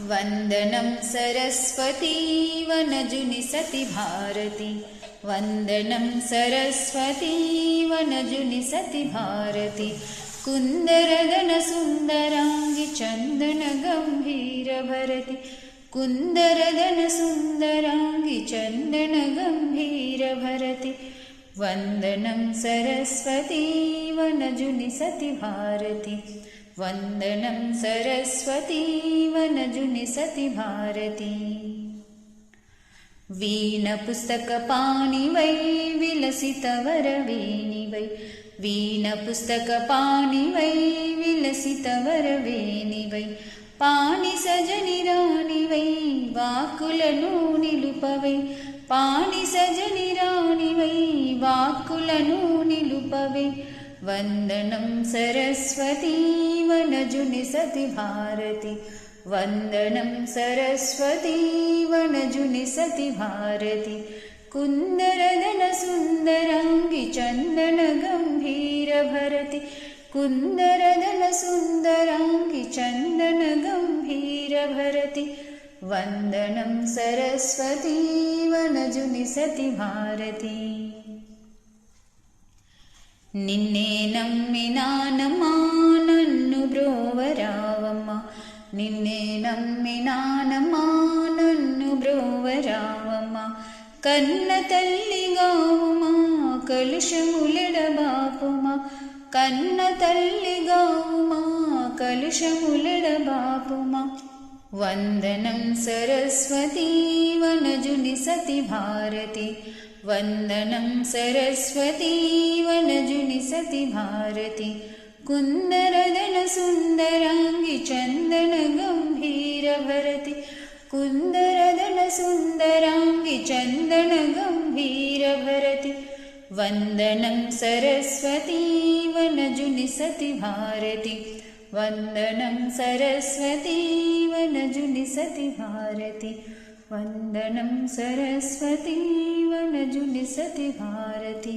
वन्दनं सरस्वती वनजुनि सति भारति। वन्दनं सरस्वती वनजुनि सति भारति। कुन्दरदनसुन्दराङ्गि चन्दनगम्भीरभरति कुन्दरदनसुन्दराङ्गि चन्दनगम्भीरभरति वन्दनं सरस्वती वनजुनि सति भारति वन्दनं सरस्वती वनजुनि सति भारती वीणपुस्तकपाणि वै विलसितवरवेणि वै। वीणपुस्तकपाणि वै विलसितवरवेणि वै। पाणिसजनिराणि वै वाकुलनु निलुपवै पाणिसजनिराणि वै। वाकुलनु निलुपवै वन्दनं सरस्वती वनजुनि सति भारति। वन्दनं सरस्वती वनजुनि सति भारति। कुन्दरदनसुन्दराङ्गि चन्दनगम्भीरभरति कुन्दरदनसुन्दराङ्गि चन्दनगम्भीरभरति वन्दनं सरस्वती वनजुनि सति भारती ನಿನ್ನೆ ನಮ್ಮಿನಾನಮ್ಮ ನನ್ನು ಬ್ರೋವರಾವಮ್ಮ ನಿನ್ನೆ ನಮ್ಮಿನಾನಮ್ಮ ನನ್ನು ಬ್ರೋವರಾವಮ್ಮ ಕನ್ನ ತಲ್ಲಿಗಾವುಮ ಕಲುಷಮುಲೆಡಬಾಪುಮ ಕನ್ನ ತಲ್ಲಿಗಾವುಮ ಕಲುಷಮುಲೆಡಬಾಪುಮ वन्दनं सरस्वती वनजुनिसति भारति। वन्दनं सरस्वती वनजुनिसति भारति सति भारती। कुन्दरदन सुन्दराङ्गी वन्दनं सरस्वती वनजुनिसति भारति। वन्दनं सरस्वती वनजुनिसति भारति। वन्दनं सरस्वती वनजुनि सति भारती